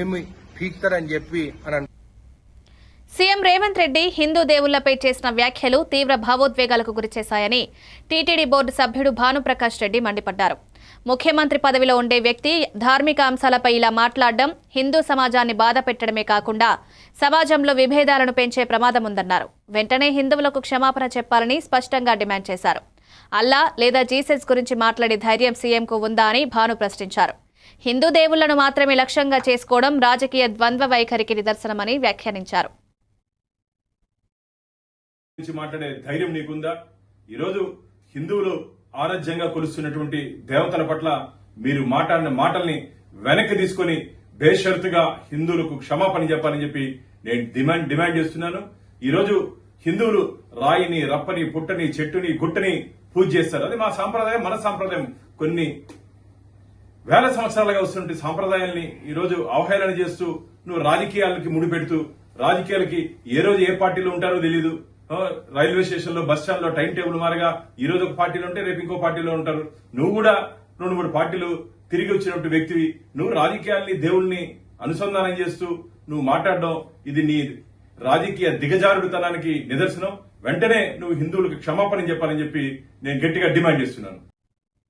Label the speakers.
Speaker 1: ఏమి పీక్తారని చెప్పి అని
Speaker 2: సీఎం రేవంత్ రెడ్డి హిందూ దేవుళ్ళపై చేసిన వ్యాఖ్యలు తీవ్ర భావోద్వేగాలకు గురిచేశాయని టీటీడీ బోర్డు సభ్యుడు భానుప్రకాష్ రెడ్డి మండిపడ్డారు. ముఖ్యమంత్రి పదవిలో ఉండే వ్యక్తి ధార్మిక అంశాలపై ఇలా మాట్లాడడం హిందూ సమాజాన్ని బాధ పెట్టడమే కాకుండా సమాజంలో విభేదాలను పెంచే ప్రమాదం ఉందన్నారు వెంటనే హిందువులకు క్షమాపణ చెప్పాలని స్పష్టంగా డిమాండ్ చేశారు. అల్లా లేదా జీసస్ గురించి మాట్లాడే ధైర్యం సీఎంకు ఉందా అని భాను ప్రశ్నించారు. హిందూ దేవుళ్ళను మాత్రమే లక్ష్యంగా చేసుకోవడం రాజకీయ ద్వంద్వ వైఖరికి నిదర్శనమని వ్యాఖ్యానించారు.
Speaker 3: మాట్లాడే ధైర్యం నీకుందా? ఈరోజు హిందువులు ఆరాధ్యంగా కొలుస్తున్నటువంటి దేవతల పట్ల మీరు మాట్లాడిన మాటల్ని వెనక్కి తీసుకొని బేషరతుగా హిందువులకు క్షమాపణ చెప్పాలని చెప్పి నేను డిమాండ్ డిమాండ్ చేస్తున్నాను. ఈరోజు హిందువులు రాయిని రప్పని పుట్టని చెట్టుని గుట్టని పూజ చేస్తారు. అది మా సాంప్రదాయం మన సాంప్రదాయం. కొన్ని వేల సంవత్సరాలుగా వస్తున్న సాంప్రదాయాల్ని ఈరోజు అవహేళన చేస్తూ నువ్వు రాజకీయాలకి ముడిపెడుతూ రాజకీయాలకి ఏ రోజు ఏ పార్టీలో ఉంటారో తెలియదు రైల్వే స్టేషన్లో బస్ స్టాండ్లో టైం టేబుల్ మారగా ఈ రోజు ఒక పార్టీలో ఉంటే రేపు ఇంకో పార్టీలో ఉంటారు. నువ్వు కూడా రెండు మూడు పార్టీలు తిరిగి వచ్చినట్టు వ్యక్తివి. నువ్వు రాజకీయాల్ని దేవుణ్ణి అనుసంధానం చేస్తూ నువ్వు మాట్లాడడం ఇది నీ రాజకీయ దిగజారుడుతనానికి నిదర్శనం. వెంటనే నువ్వు హిందువులకు క్షమాపణ చెప్పాలని చెప్పి నేను గట్టిగా డిమాండ్ చేస్తున్నాను.